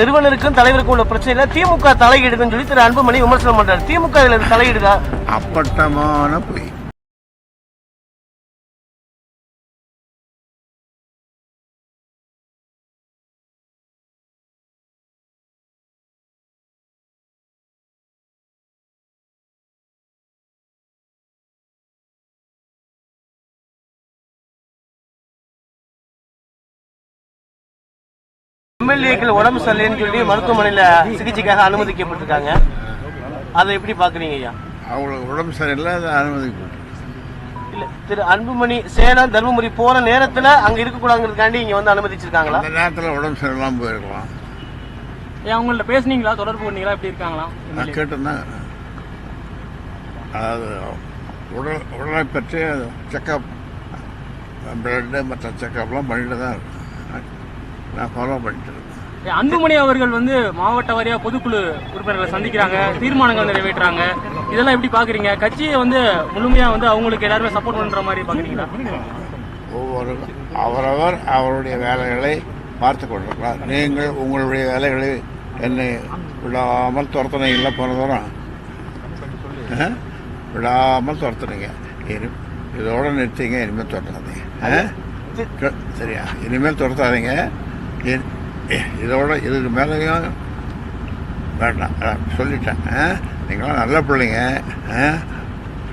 நிறுவனருக்கும் தலைவருக்கும் உள்ள பிரச்சனையில திமுக தலையிடுதுன்னு சொல்லி திரு அன்புமணி விமர்சனம் பண்றாரு. திமுக இதுல தலையிடுதா? அப்பட்டமான பொய். எம்எல்ஏக்கள் உடம்பு சரியில்லைன்னு சொல்லி மருத்துவமனையில சிகிச்சைக்காக அனுமதிக்கப்பட்டிருக்காங்க. அதை எப்படி பாக்குறீங்க ஐயா? அவங்களுக்கு உடம்பு சரியில்லை அதை அனுமதிக்கப்பட்டு இல்ல திரு அன்புமணி சேலம் தர்மபுரி போற நேரத்துல அங்க இருக்கக்கூடாதுங்கிறதுக்காண்டி இங்க வந்து அனுமதிச்சிருக்காங்களா? அந்த நேரத்தில் உடம்பு சரியில்லாமல் போயிருக்கலாம். ஏன் அவங்கள்ட்ட பேசுனீங்களா? தொடர்பு பண்ணீங்களா எப்படி இருக்காங்களா? நான் கேட்டிருந்தேன். அதாவது உடல் உடலை பற்றி செக்கப் பிளட்டு மற்ற செக்கப்லாம் பண்ணிட்டு தான் இருக்கேன். நான் ஃபாலோ பண்ணிட்டு இருக்கேன் அன்புமணி அவர்கள் வந்து மாவட்ட வாரியா பொதுக்குழு உறுப்பினர்களை சந்திக்கிறாங்க தீர்மானங்கள் நிறைவேற்றுறாங்க. இதெல்லாம் எப்படி பாக்குறீங்க கட்சியை வந்து முழுமையா வந்து அவங்களுக்கு எல்லாருமே சப்போர்ட் பண்ற மாதிரி பாக்குறீங்களா ஒவ்வொரு அவரவர் அவருடைய வேலைகளை பார்த்து கொண்டிருக்கிறார். நீங்கள் உங்களுடைய வேலைகளை என்னை விடாமல் துரத்துனீங்களா போன தூரம் ஆ? விடாமல் துரத்துனீங்க. இதோட நிறுத்திங்க இனிமேல் துரத்தாதீங்க. சரியா? இனிமேல் துரத்தாதீங்க. இதோட இதுக்கு மேலேயும் வேண்டாம். சொல்லிட்டேன். ஆ? நீங்களாம் நல்ல பிள்ளைங்க.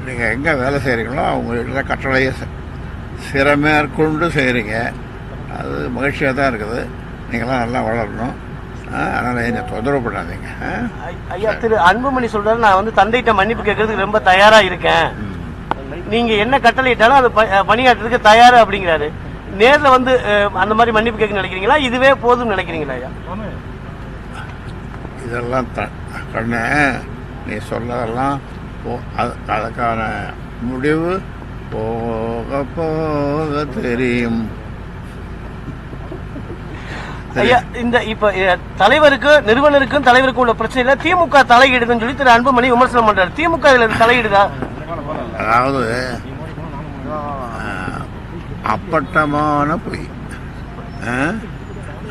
நீங்கள் எங்கே வேலை செய்கிறீங்களோ அவங்க கட்டளையை செ- சிறமேற்கொண்டு செய்கிறீங்க அது மகிழ்ச்சியாக தான் இருக்குது. நீங்களாம் நல்லா வளரணும். அதனால் என்னை தொந்தரவு பண்ணாதீங்க. ஐயா திரு அன்புமணி சொல்றாரு நான் வந்து தந்தைகிட்ட மன்னிப்பு கேட்கறதுக்கு ரொம்ப தயாரா இருக்கேன். நீங்க என்ன கட்டளையிட்டாலும் அது பணியாற்றுறதுக்கு தயாரா அப்படிங்கிறாரு. நேர்ல வந்து அந்த மாதிரி மன்னிப்பு கேட்க நினைக்கிறீங்களா? இதுவே போதும் நினைக்கிறீங்களா ஐயா? இதெல்லாம் கண்ணு நீ அது- அதுக்கான முடிவு போக போக தெரியும். ஐயா இந்த இப்ப தலைவருக்கு நிறுவனருக்கும் தலைவருக்கும் உள்ள பிரச்சனையில திமுக தலையிடுதுன்னு சொல்லி திரு அன்புமணி விமர்சனம் பண்றாரு. திமுக இதுல தலையிடுதா? அதாவது அப்பட்டமான பொய். ஆ?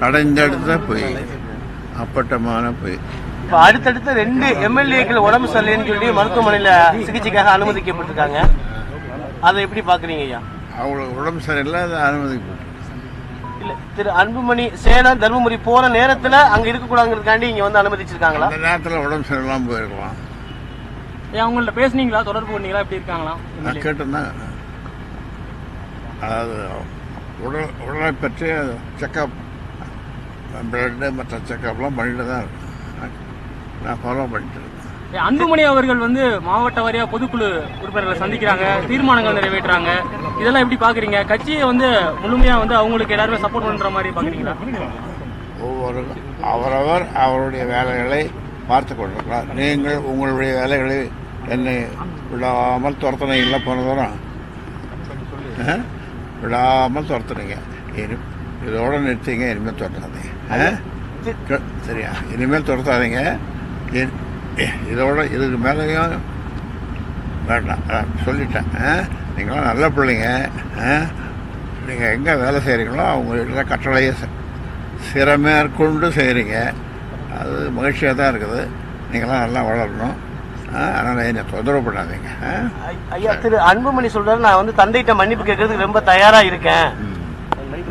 கடைந்தெடுத்த பொய். அப்பட்டமான பொய். இப்ப அடுத்தடுத்து ரெண்டு எம்எல்ஏக்கள் உடம்பு சரியில்லைன்னு சொல்லி மருத்துவமனையில சிகிச்சைக்காக அனுமதிக்கப்பட்டிருக்காங்க. அதை எப்படி பாக்குறீங்க ஐயா? அவங்களுக்கு உடம்பு சரியில்லை அதை அனுமதிக்கப்பட்டு இல்ல திரு அன்புமணி சேலம் தர்மபுரி போற நேரத்துல அங்க இருக்கக்கூடாதுங்கிறதுக்காண்டி இங்க வந்து அனுமதிச்சிருக்காங்களா? அந்த நேரத்தில் உடம்பு சரியில்லாமல் போயிருக்கலாம். ஏன் அவங்கள்ட்ட பேசுனீங்களா? தொடர்பு பண்ணீங்களா எப்படி இருக்காங்களா? நான் கேட்டிருந்தேன் அதாவது உடல் உடலை பற்றி செக்கப் பிளட்டு மற்ற செக்கப்லாம் பண்ணிட்டு தான் நான் ஃபாலோ பண்ணிட்டு இருக்கேன். அன்புமணி அவர்கள் வந்து மாவட்ட வாரியா பொதுக்குழு உறுப்பினர்களை சந்திக்கிறாங்க தீர்மானங்கள் நிறைவேற்றுறாங்க. இதெல்லாம் எப்படி பாக்குறீங்க? கட்சியை வந்து முழுமையா வந்து அவங்களுக்கு எல்லாருமே சப்போர்ட் பண்ற மாதிரி பாக்குறீங்களா? ஒவ்வொரு அவரவர் அவருடைய வேலைகளை பார்த்து கொண்டிருக்கிறார். நீங்கள் உங்களுடைய வேலைகளை என்னை விடாமல் துரத்துனீங்களா போன தூரம் ஆ? விடாமல் துரத்துனீங்க. இனி இதோட நிறுத்திங்க இனிமேல் துரத்தாதீங்க. சரியா. இனிமேல் துரத்தாதீங்க. இதோட இதுக்கு மேலேயும் வேண்டாம். சொல்லிட்டேன். ஆ? நீங்களாம் நல்ல பிள்ளைங்க. நீங்கள் எங்கே வேலை செய்கிறீங்களோ அவங்க கட்டளையை செ- சிறமேற்கொண்டு செய்கிறீங்க அது மகிழ்ச்சியாக தான் இருக்குது. நீங்களாம் நல்லா வளரணும். அதனால் என்னை தொந்தரவு பண்ணாதீங்க. ஐயா திரு அன்புமணி சொல்றாரு நான் வந்து தந்தைகிட்ட மன்னிப்பு கேட்கறதுக்கு ரொம்ப தயாரா இருக்கேன்.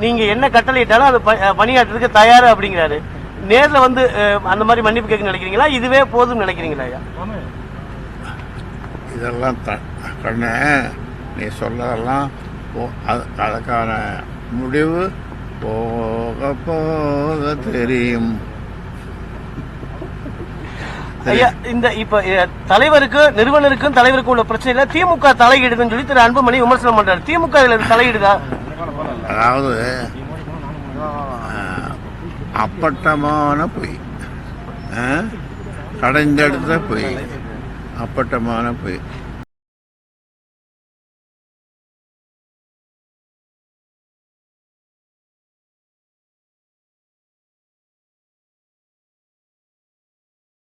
நீங்க என்ன கட்டளையிட்டாலும் அது பணியாற்றுறதுக்கு தயாரா அப்படிங்கிறாரு. நேர்ல வந்து அந்த மாதிரி மன்னிப்பு கேட்க நினைக்கிறீங்களா? இதுவே போதும் நினைக்கிறீங்களா ஐயா? இதெல்லாம் த கண்ணு நீ சொல்லதெல்லாம் அதுக்கான முடிவு போக போக தெரியும். இந்த இப்ப தலைவருக்கு நிறுவனருக்கும் தலைவருக்கும் உள்ள பிரச்சனையில திமுக தலையிடுதுன்னு சொல்லி திரு. அன்புமணி விமர்சனம் பண்றாரு. திமுக இதுல தலையிடுதா? அதாவது அப்பட்டமான பொய்? கடைந்தெடுத்த பொய். அப்பட்டமான பொய்.